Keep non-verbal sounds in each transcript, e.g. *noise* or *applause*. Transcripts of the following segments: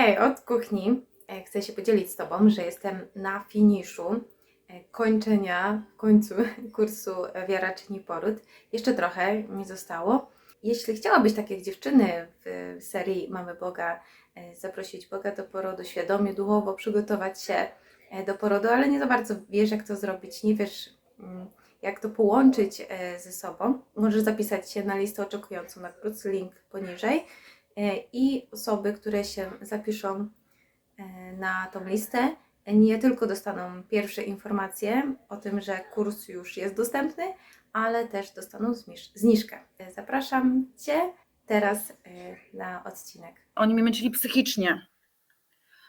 Hej, od kuchni e, chcę się podzielić z Tobą, że jestem na finiszu e, kończenia końcu *laughs* kursu Wiara czyni poród. Jeszcze trochę mi zostało. Jeśli chciałabyś, tak jak dziewczyny w serii Mamy Boga, e, zaprosić Boga do porodu, świadomie, duchowo przygotować się do porodu, ale nie za bardzo wiesz, jak to zrobić, nie wiesz, mm, jak to połączyć ze sobą, możesz zapisać się na listę oczekującą na krótki link poniżej i osoby, które się zapiszą e, na tą listę, nie tylko dostaną pierwsze informacje o tym, że kurs już jest dostępny, ale też dostaną zniż- zniżkę. E, Zapraszam Cię teraz e, na odcinek. Oni mnie męczyli psychicznie.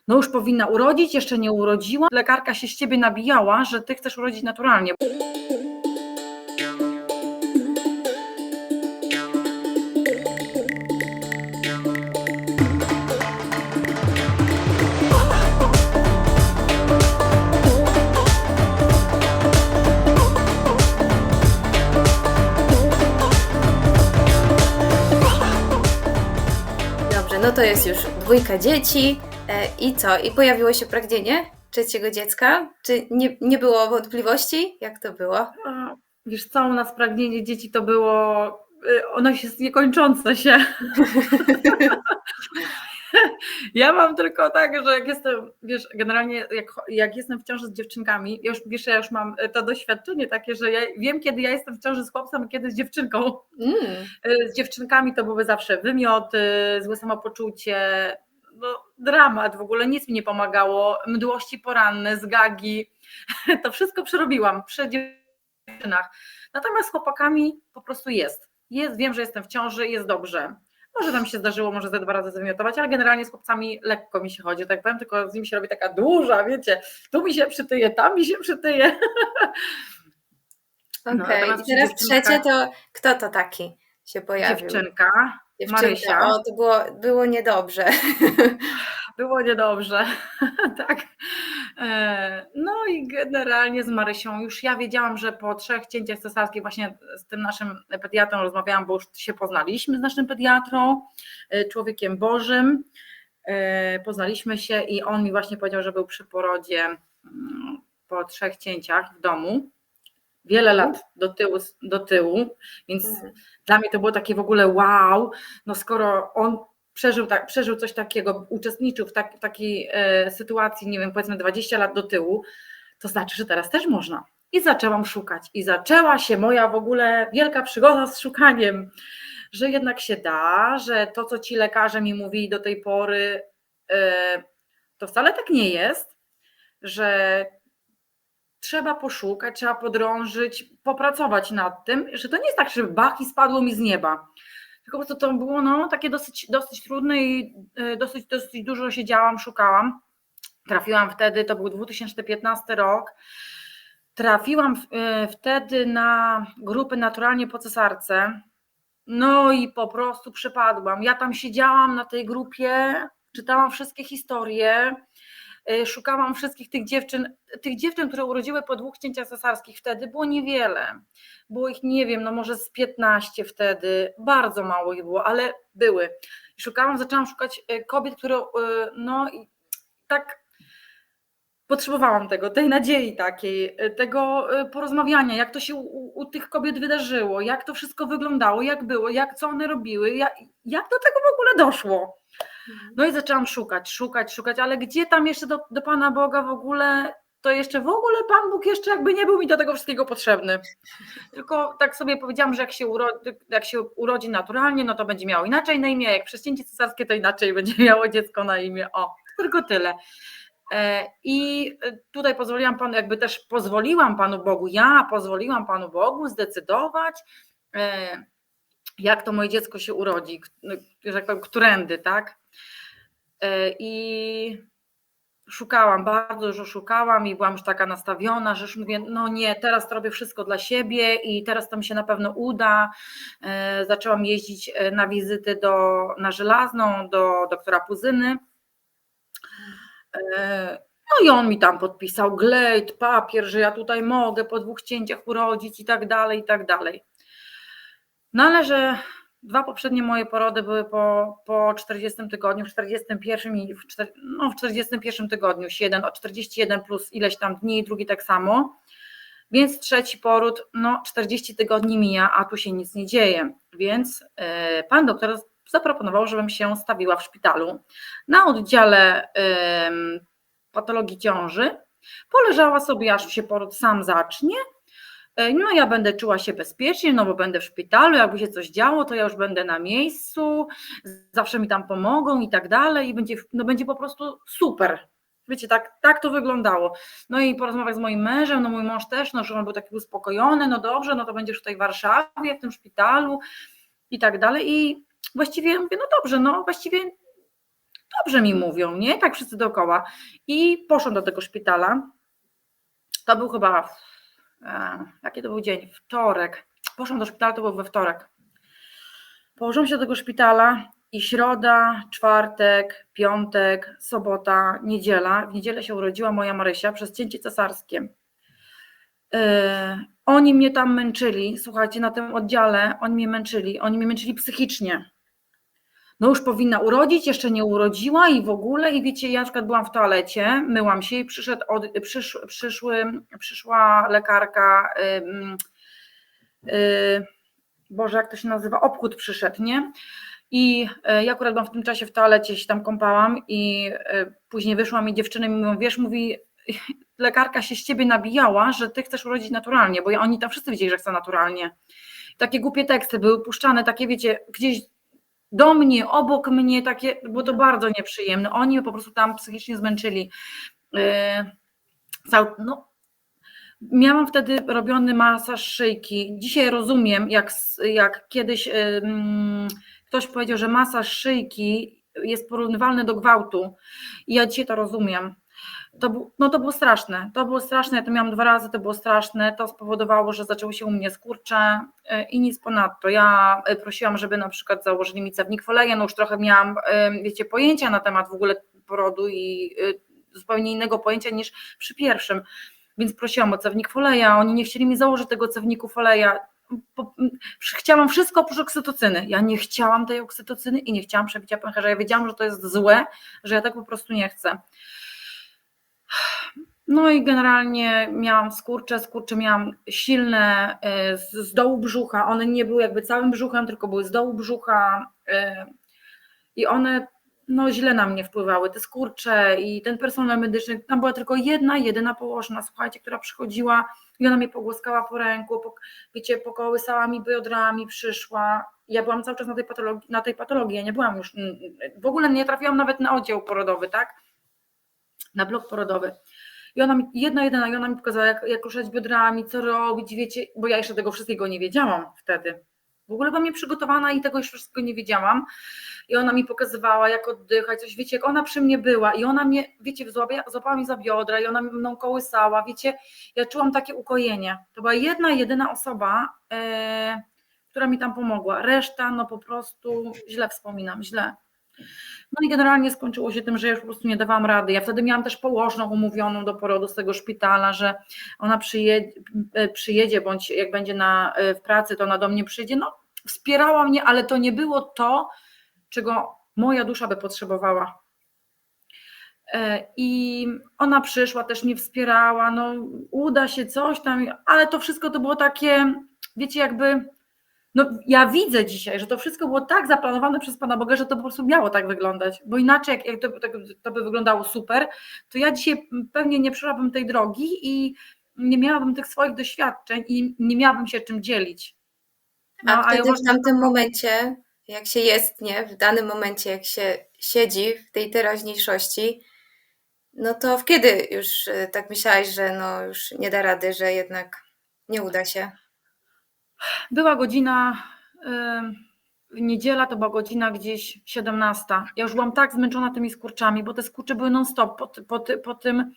No już powinna urodzić, jeszcze nie urodziła. Lekarka się z ciebie nabijała, że ty chcesz urodzić naturalnie. No to jest już dwójka dzieci e, i co? I pojawiło się pragnienie trzeciego dziecka? Czy nie, nie było wątpliwości? Jak to było? A, Wiesz, co u nas pragnienie dzieci to było, y, ono jest niekończące się. *laughs* *laughs* Ja mam tylko tak, że jak jestem, wiesz, generalnie jak, jak jestem w ciąży z dziewczynkami, ja już, wiesz, ja już mam to doświadczenie takie, że ja wiem, kiedy ja jestem w ciąży z chłopcem, a kiedy z dziewczynką. Mm. Y, Z dziewczynkami to były zawsze wymioty, złe samopoczucie, no, dramat w ogóle, nic mi nie pomagało, mdłości poranne, zgagi, *laughs* to wszystko przerobiłam przy dziewczynach. Natomiast z chłopakami po prostu jest. Jest, wiem, że jestem w ciąży, jest dobrze. Może tam się zdarzyło, może ze dwa razy zwymiotować, ale generalnie z chłopcami lekko mi się chodzi, tak powiem, tylko z nimi się robi taka duża, wiecie, tu mi się przytyje, tam mi się przytyje. *laughs* Okej, No, natomiast i teraz trzecie to kto to taki się pojawił? Dziewczynka, Dziewczynka. Marysia. O, to było, było niedobrze. *laughs* Było niedobrze, *laughs* tak. E, No i generalnie z Marysią już ja wiedziałam, że po trzech cięciach cesarskich właśnie z tym naszym pediatrą rozmawiałam, bo już się poznaliśmy z naszym pediatrą, e, człowiekiem Bożym. E, Poznaliśmy się i on mi właśnie powiedział, że był przy porodzie mm, po trzech cięciach w domu. Wiele lat do tyłu, do tyłu, więc Mhm. dla mnie to było takie w ogóle wow, no skoro on przeżył, tak, przeżył coś takiego, uczestniczył w, tak, w takiej e, sytuacji, nie wiem, powiedzmy 20 lat do tyłu, to znaczy, że teraz też można. I zaczęłam szukać. I zaczęła się moja w ogóle wielka przygoda z szukaniem, że jednak się da, że to, co ci lekarze mi mówili do tej pory, e, to wcale tak nie jest, że trzeba poszukać, trzeba podrążyć, popracować nad tym, że to nie jest tak, że bach i spadło mi z nieba. Tylko po prostu to było no, takie dosyć, dosyć trudne i y, dosyć, dosyć dużo siedziałam, szukałam. Trafiłam wtedy, to był 2015 rok. Trafiłam y, wtedy na grupy naturalnie po cesarce. No i po prostu przepadłam. Ja tam siedziałam na tej grupie, czytałam wszystkie historie, szukałam wszystkich tych dziewczyn. Tych dziewczyn, które urodziły po dwóch cięciach cesarskich wtedy było niewiele. Było ich, nie wiem, no może z 15 wtedy, bardzo mało ich było, ale były. Szukałam, zaczęłam szukać y, kobiet, które, y, no i tak potrzebowałam tego, tej nadziei takiej, y, tego y, porozmawiania, jak to się u, u tych kobiet wydarzyło, jak to wszystko wyglądało, jak było, jak co one robiły, jak, jak do tego w ogóle doszło. No i zaczęłam szukać, szukać, szukać, ale gdzie tam jeszcze do, do Pana Boga w ogóle, to jeszcze w ogóle Pan Bóg jeszcze jakby nie był mi do tego wszystkiego potrzebny. *laughs* Tylko tak sobie powiedziałam, że jak się, urodzi, jak się urodzi naturalnie, no to będzie miało inaczej na imię, jak przez cięcie cesarskie, to inaczej będzie miało dziecko na imię. O, tylko tyle. E, I tutaj pozwoliłam Panu, jakby też pozwoliłam Panu Bogu, ja pozwoliłam Panu Bogu zdecydować, e, jak to moje dziecko się urodzi, k- że tak powiem, którędy, tak? E, I szukałam, bardzo dużo szukałam i byłam już taka nastawiona, że już mówię, no nie, teraz to robię wszystko dla siebie i teraz to mi się na pewno uda. E, Zaczęłam jeździć e, na wizyty do, na Żelazną, do doktora Puzyny. No i on mi tam podpisał glejt, papier, że ja tutaj mogę po dwóch cięciach urodzić i tak dalej, i tak dalej. No ale że Dwa poprzednie moje porody były po, po 40 tygodniu, w 41 i w, no, w 41 tygodniu, jeden o 41 plus ileś tam dni, drugi tak samo. Więc trzeci poród, no 40 tygodni mija, a tu się nic nie dzieje. Więc e, pan doktor zaproponował, żebym się stawiła w szpitalu na oddziale patologii ciąży. Poleżała sobie, aż się poród sam zacznie. E, No ja będę czuła się bezpiecznie, no bo będę w szpitalu, jakby się coś działo, to ja już będę na miejscu, zawsze mi tam pomogą i tak dalej i będzie, no będzie po prostu super. Wiecie, tak, tak to wyglądało. No i porozmawiać z moim mężem, no mój mąż też, no że on był taki uspokojony, no dobrze, no to będziesz tutaj w Warszawie, w tym szpitalu i tak dalej i właściwie mówię, no dobrze, no właściwie dobrze mi mówią, nie? Tak wszyscy dookoła. I poszłam do tego szpitala. To był chyba, jaki to był dzień? Wtorek. Poszłam do szpitala, to był we wtorek. Położyłam się do tego szpitala i środa, czwartek, piątek, sobota, niedziela. W niedzielę się urodziła moja Marysia przez cięcie cesarskie. E, oni mnie tam męczyli, słuchajcie, na tym oddziale oni mnie męczyli, oni mnie męczyli psychicznie no już powinna urodzić, jeszcze nie urodziła i w ogóle, i wiecie, ja na przykład byłam w toalecie, myłam się i przyszedł od, przysz, przyszły, przyszła lekarka, ym, y, Boże, jak to się nazywa, obchód przyszedł, nie? I y, ja akurat byłam w tym czasie w toalecie, się tam kąpałam i y, później wyszłam i dziewczyny mi mówią, wiesz, mówi, *laughs* lekarka się z ciebie nabijała, że ty chcesz urodzić naturalnie, bo oni tam wszyscy wiedzieli, że chcę naturalnie. Takie głupie teksty były puszczane, takie wiecie, gdzieś do mnie, obok mnie, takie, było to bardzo nieprzyjemne. Oni po prostu tam psychicznie zmęczyli. Yy, cał, no, miałam wtedy robiony masaż szyjki. Dzisiaj rozumiem, jak, jak kiedyś yy, mm, ktoś powiedział, że masaż szyjki jest porównywalny do gwałtu. I ja dzisiaj to rozumiem. To, bu- no to było straszne, to było straszne, ja to miałam dwa razy, to było straszne, to spowodowało, że zaczęły się u mnie skurcze y, i nic ponadto. Ja y, prosiłam, żeby na przykład założyli mi cewnik foleja, no już trochę miałam, wiecie, pojęcia na temat w ogóle porodu i y, zupełnie innego pojęcia niż przy pierwszym, więc prosiłam o cewnik foleja, oni nie chcieli mi założyć tego cewniku foleja, chciałam wszystko oprócz oksytocyny, ja nie chciałam tej oksytocyny i nie chciałam przebicia pęcherza, ja wiedziałam, że to jest złe, że ja tak po prostu nie chcę. No i generalnie miałam skurcze, skurcze miałam silne y, z, dołu brzucha, one nie były jakby całym brzuchem, tylko były z dołu brzucha y, i one no źle na mnie wpływały, te skurcze i ten personel medyczny, tam była tylko jedna, jedyna położna, słuchajcie, która przychodziła i ona mnie pogłaskała po ręku, po, wiecie, pokołysała mi biodrami, przyszła, ja byłam cały czas na tej patologii, na tej patologii, ja nie byłam już, mm, w ogóle nie trafiłam nawet na oddział porodowy, tak, na blok porodowy. I ona mi, jedna, jedyna, i ona mi pokazała, jak, jak ruszać biodrami, co robić, wiecie, bo ja jeszcze tego wszystkiego nie wiedziałam wtedy. W ogóle byłam nieprzygotowana i tego jeszcze wszystkiego nie wiedziałam. I ona mi pokazywała, jak oddychać, coś, wiecie, jak ona przy mnie była i ona mnie, wiecie, złapała, złapała mi za biodra i ona mną kołysała, wiecie, ja czułam takie ukojenie. To była jedna, jedyna osoba, e, która mi tam pomogła. Reszta, no po prostu źle wspominam, źle. No i generalnie skończyło się tym, że ja już po prostu nie dawałam rady. Ja wtedy miałam też położną umówioną do porodu z tego szpitala, że ona przyjedzie, przyjedzie bądź jak będzie na, w pracy, to ona do mnie przyjdzie. No, wspierała mnie, ale to nie było to, czego moja dusza by potrzebowała. E, I ona przyszła, też mnie wspierała, no uda się coś tam, ale to wszystko to było takie, wiecie, jakby no ja widzę dzisiaj, że to wszystko było tak zaplanowane przez Pana Boga, że to po prostu miało tak wyglądać, bo inaczej jak, jak to, to, to by wyglądało super, to ja dzisiaj pewnie nie przeszłabym tej drogi i nie miałabym tych swoich doświadczeń i nie miałabym się czym dzielić. A No, ja wtedy w uważam, tamtym momencie, jak się jest, nie, w danym momencie, jak się siedzi w tej teraźniejszości, no to w kiedy już y, tak myślałaś, że no już nie da rady, że jednak nie uda się? Była godzina, y, niedziela to była godzina gdzieś 17. Ja już byłam tak zmęczona tymi skurczami, bo te skurcze były non-stop po, po, po, tym,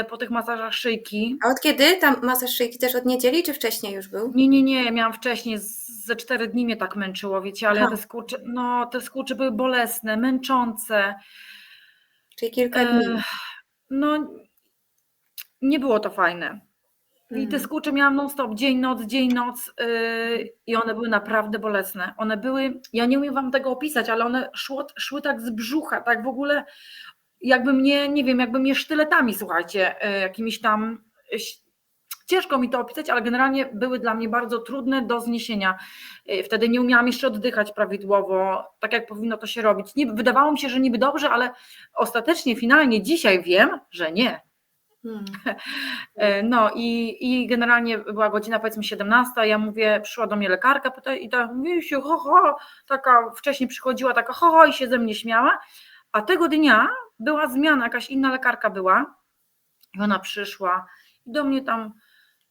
y, po tych masażach szyjki. A od kiedy tam masaż szyjki też od niedzieli, czy wcześniej już był? Nie, nie, nie, miałam wcześniej, ze cztery dni mnie tak męczyło, wiecie, ale Aha. te skurcze, no te skurcze były bolesne, męczące. Czyli kilka dni. E, No, nie było to fajne. I te Mm. skurcze miałam non stop, dzień, noc, dzień, noc yy, i one były naprawdę bolesne. One były, ja nie umiem wam tego opisać, ale one szło, szły tak z brzucha, tak w ogóle jakby mnie, nie wiem, jakby mnie sztyletami, słuchajcie, yy, jakimiś tam, yy, ciężko mi to opisać, ale generalnie były dla mnie bardzo trudne do zniesienia. Yy, Wtedy nie umiałam jeszcze oddychać prawidłowo, tak jak powinno to się robić. Niby, wydawało mi się, że niby dobrze, ale ostatecznie, finalnie dzisiaj wiem, że nie, Mm. *laughs* E, No i, i generalnie była godzina powiedzmy 17, ja mówię, przyszła do mnie lekarka pyta, i tak mówi się ho, ho, taka wcześniej przychodziła taka ho, ho i się ze mnie śmiała, a tego dnia była zmiana, jakaś inna lekarka była i ona przyszła i do mnie tam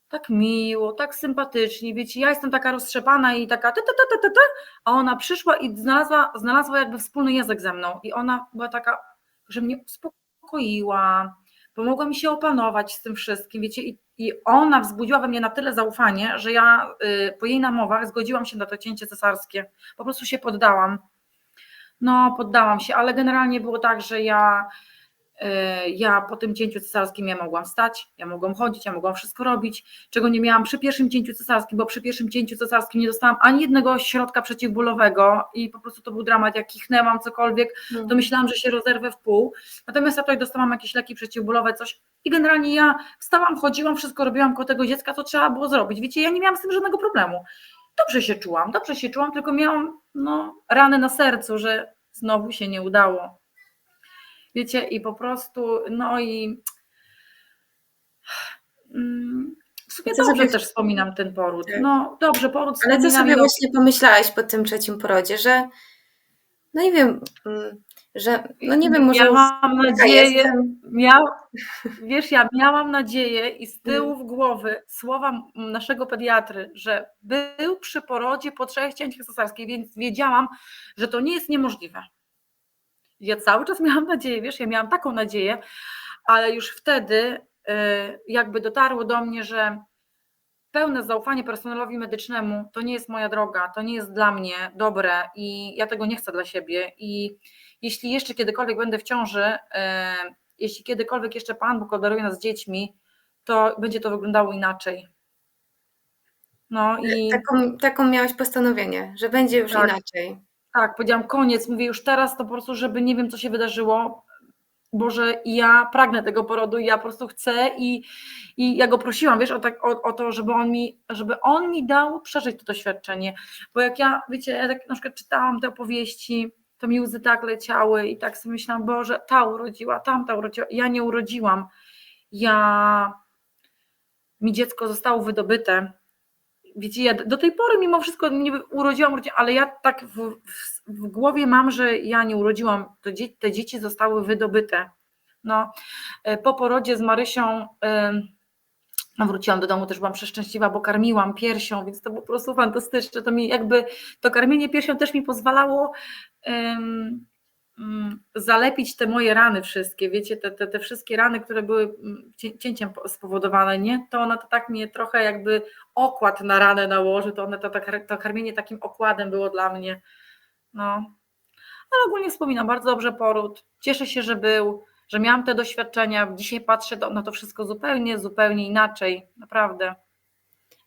tak miło, tak sympatycznie, wiecie, ja jestem taka roztrzepana i taka te, te, te, te, te, te, a ona przyszła i znalazła, znalazła jakby wspólny język ze mną i ona była taka, że mnie uspokoiła, pomogła mi się opanować z tym wszystkim, wiecie, i, i ona wzbudziła we mnie na tyle zaufanie, że ja y, po jej namowach zgodziłam się na to cięcie cesarskie, po prostu się poddałam. No, poddałam się, ale generalnie było tak, że ja, ja po tym cięciu cesarskim ja mogłam wstać, ja mogłam chodzić, ja mogłam wszystko robić, czego nie miałam przy pierwszym cięciu cesarskim, bo przy pierwszym cięciu cesarskim nie dostałam ani jednego środka przeciwbólowego i po prostu to był dramat, jak kichnęłam cokolwiek, Mm. to myślałam, że się rozerwę w pół. Natomiast ja tutaj dostałam jakieś leki przeciwbólowe, coś i generalnie ja wstałam, chodziłam, wszystko robiłam koło tego dziecka, co trzeba było zrobić. Wiecie, ja nie miałam z tym żadnego problemu. Dobrze się czułam, dobrze się czułam, tylko miałam no, rany na sercu, że znowu się nie udało. Wiecie, i po prostu, no i mm, w sumie dobrze sobie- też wspominam ten poród. Tak. No dobrze, poród Ale co sobie właśnie pomyślałaś po tym trzecim porodzie, że no nie wiem, mm, że no nie wiem, może Miałam taka nadzieję. Miał, wiesz, ja miałam nadzieję i z tyłu w głowy słowa naszego pediatry, że był przy porodzie po trzech cięciach cesarskich, więc wiedziałam, że to nie jest niemożliwe. Ja cały czas *laughs* miałam nadzieję, wiesz, ja miałam taką nadzieję, ale już wtedy y, jakby dotarło do mnie, że pełne zaufanie personelowi medycznemu to nie jest moja droga, to nie jest dla mnie dobre i ja tego nie chcę dla siebie. I jeśli jeszcze kiedykolwiek będę w ciąży, e, jeśli kiedykolwiek jeszcze Pan Bóg obdaruje nas dziećmi, to będzie to wyglądało inaczej. No i Taką, taką miałaś postanowienie, że będzie już Tak. inaczej. Tak, powiedziałam koniec, mówię już teraz to po prostu, żeby nie wiem co się wydarzyło, Boże, ja pragnę tego porodu, ja po prostu chcę i, i ja go prosiłam, wiesz, o, tak, o, o to, żeby on, mi, żeby on mi dał przeżyć to doświadczenie, bo jak ja, wiecie, ja tak na przykład czytałam te opowieści, to mi łzy tak leciały i tak sobie myślałam, Boże, ta urodziła, tamta urodziła, ja nie urodziłam, ja, mi dziecko zostało wydobyte, wiecie, ja do tej pory mimo wszystko nie urodziłam, ale ja tak w, w, w głowie mam, że ja nie urodziłam, to dzie, te dzieci zostały wydobyte. No, e, po porodzie z Marysią no, wróciłam do domu, też byłam przeszczęśliwa, bo karmiłam piersią, więc to było po prostu fantastyczne. To mi jakby to karmienie piersią też mi pozwalało zalepić te moje rany wszystkie, wiecie, te, te, te wszystkie rany, które były mm, cię- cięciem po- spowodowane, nie? To ona to tak mnie trochę jakby okład na ranę nałoży, to, one, to, to, to karmienie takim okładem było dla mnie. No. Ale ogólnie wspominam, bardzo dobrze poród. Cieszę się, że był, że miałam te doświadczenia. Dzisiaj patrzę na to wszystko zupełnie, zupełnie inaczej. Naprawdę.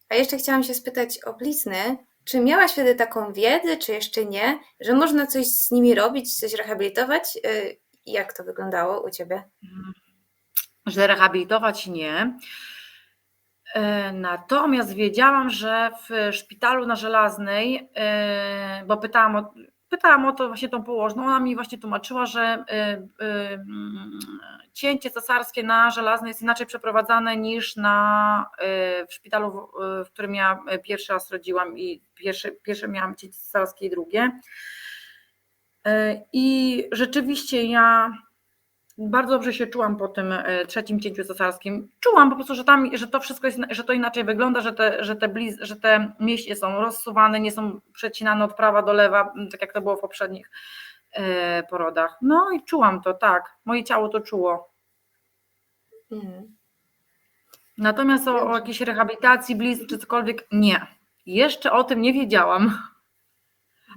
A jeszcze chciałam się spytać o blizny. Czy miałaś wtedy taką wiedzę, czy jeszcze nie, że można coś z nimi robić, coś rehabilitować? Y, Jak to wyglądało u Ciebie? że rehabilitować nie. E, Natomiast wiedziałam, że w szpitalu na Żelaznej, e, bo pytałam o, pytałam o to właśnie tą położną, ona mi właśnie tłumaczyła, że e, e, mm, cięcie cesarskie na Żelaznej jest inaczej przeprowadzane niż na, e, w szpitalu, w, którym ja pierwszy raz rodziłam i pierwsze, pierwsze miałam cięcie cesarskie i drugie. I rzeczywiście ja bardzo dobrze się czułam po tym e, trzecim cięciu cesarskim. Czułam po prostu, że tam, że to wszystko jest, że to inaczej wygląda, że te, że te, bliz, że te mięśnie są rozsuwane, nie są przecinane od prawa do lewa, m, tak jak to było w poprzednich e, porodach. No i czułam to, tak. Moje ciało to czuło. Mhm. Natomiast o, o jakiejś rehabilitacji, blizn czy cokolwiek, nie. Jeszcze o tym nie wiedziałam.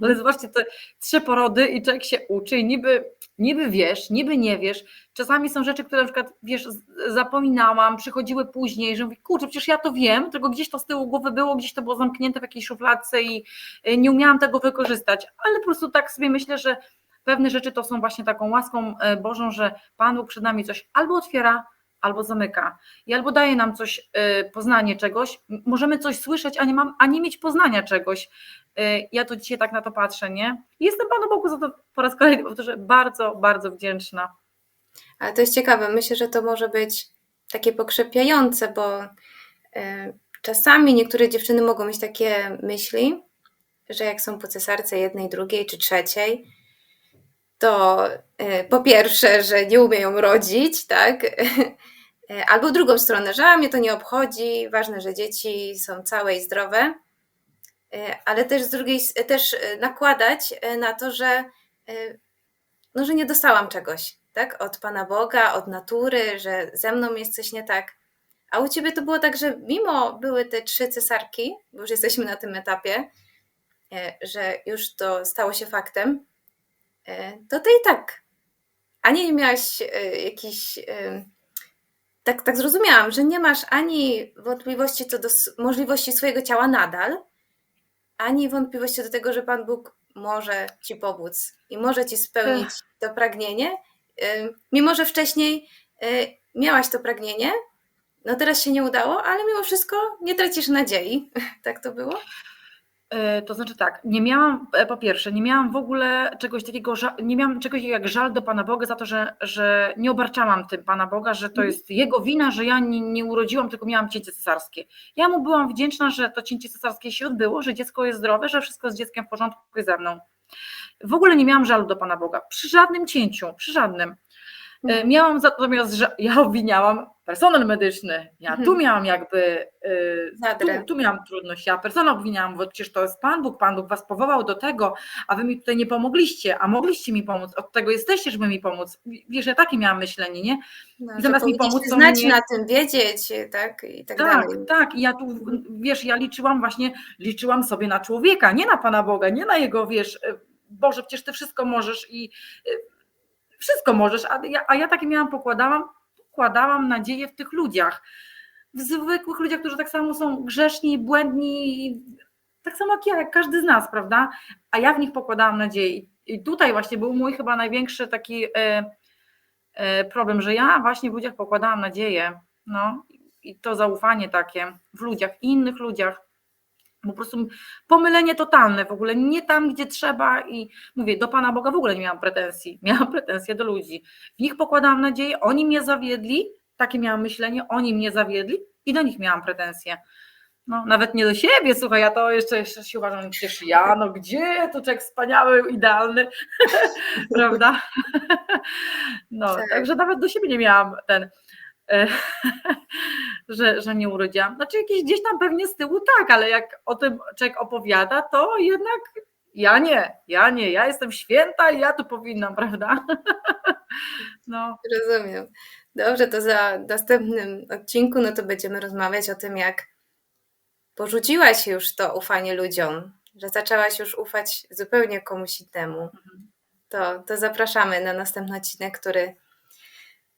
Ale zobaczcie, te trzy porody i człowiek się uczy i niby, niby wiesz, niby nie wiesz. Czasami są rzeczy, które na przykład, wiesz, zapominałam, przychodziły później, że mówię, kurczę, przecież ja to wiem, tylko gdzieś to z tyłu głowy było, gdzieś to było zamknięte w jakiejś szufladce i y, nie umiałam tego wykorzystać. Ale po prostu tak sobie myślę, że pewne rzeczy to są właśnie taką łaską e, Bożą, że Pan Bóg przed nami coś albo otwiera, albo zamyka. I albo daje nam coś, e, poznanie czegoś. Możemy coś słyszeć, a nie, mam, a nie mieć poznania czegoś. E, Ja to dzisiaj tak na to patrzę, nie? Jestem Panu Bogu za to po raz kolejny powtórzę, bardzo, bardzo wdzięczna. Ale to jest ciekawe. Myślę, że to może być takie pokrzepiające, bo e, czasami niektóre dziewczyny mogą mieć takie myśli, że jak są po cesarce jednej, drugiej czy trzeciej, to e, po pierwsze, że nie umieją rodzić, tak? E, Albo drugą stronę, że a mnie to nie obchodzi, ważne, że dzieci są całe i zdrowe, E, ale też z drugiej też nakładać na to, że no, że nie dostałam czegoś, tak? Od Pana Boga, od natury, że ze mną jest coś nie tak. A u Ciebie to było tak, że mimo były te trzy cesarki, bo już jesteśmy na tym etapie, że już to stało się faktem, to Ty i tak ani nie miałaś e, jakichś... e, Tak, tak zrozumiałam, że nie masz ani wątpliwości co do możliwości swojego ciała nadal, ani wątpliwości do tego, że Pan Bóg może Ci pomóc i może Ci spełnić to pragnienie, mimo że wcześniej miałaś to pragnienie, no teraz się nie udało, ale mimo wszystko nie tracisz nadziei. *laughs* Tak to było? E, To znaczy tak, nie miałam, e, po pierwsze, nie miałam w ogóle czegoś takiego, nie miałam czegoś jak żal do Pana Boga za to, że, że nie obarczałam tym Pana Boga, że to Mhm. jest Jego wina, że ja nie, nie urodziłam, tylko miałam cięcie cesarskie. Ja Mu byłam wdzięczna, że to cięcie cesarskie się odbyło, że dziecko jest zdrowe, że wszystko z dzieckiem w porządku i ze mną. W ogóle nie miałam żalu do Pana Boga, przy żadnym cięciu, przy żadnym. E, Mhm. Miałam natomiast, że ja obwiniałam personel medyczny. Ja tu Mhm. miałam jakby, e, tu, tu miałam trudność. Ja personel obwiniałam, bo przecież to jest Pan Bóg, Pan Bóg was powołał do tego, a wy mi tutaj nie pomogliście, a mogliście mi pomóc. Od tego jesteście, żeby mi pomóc. Wiesz, ja takie miałam myślenie, nie? No, zamiast mi pomóc, to znać mnie- na tym, wiedzieć, tak? I tak, Tak, dalej. tak. I ja tu, wiesz, ja liczyłam właśnie, liczyłam sobie na człowieka, nie na Pana Boga, nie na jego, wiesz, e, Boże, przecież Ty wszystko możesz i wszystko możesz, a ja, a ja takie miałam, pokładałam, pokładałam nadzieję w tych ludziach, w zwykłych ludziach, którzy tak samo są grzeszni, błędni, tak samo jak ja, jak każdy z nas, prawda? A ja w nich pokładałam nadzieję. I tutaj właśnie był mój chyba największy taki e, e, problem, że ja właśnie w ludziach pokładałam nadzieję, no i to zaufanie takie w ludziach, innych ludziach. Po prostu pomylenie totalne w ogóle, nie tam, gdzie trzeba i mówię, do Pana Boga w ogóle nie miałam pretensji, *laughs* miałam pretensje do ludzi. W nich pokładałam nadzieję, oni mnie zawiedli, takie miałam myślenie, oni mnie zawiedli i do nich miałam pretensje. No, nawet nie do siebie, słuchaj, ja to jeszcze, jeszcze się uważam, przecież ja, no gdzie, to człowiek wspaniały, idealny, *laughs* prawda? *laughs* No, Tak. także nawet do siebie nie miałam ten, *laughs* że, że nie urodziłam. Znaczy jakieś gdzieś tam pewnie z tyłu tak, ale jak o tym człowiek opowiada, to jednak ja nie, ja nie, ja jestem święta i ja tu powinnam, *laughs* prawda? No, Rozumiem. Dobrze, to za następnym odcinku no to będziemy rozmawiać o tym, jak porzuciłaś już to ufanie ludziom, że zaczęłaś już ufać zupełnie komuś innemu. To, to zapraszamy na następny odcinek, który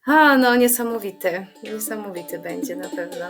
a, no niesamowity, niesamowity będzie na pewno.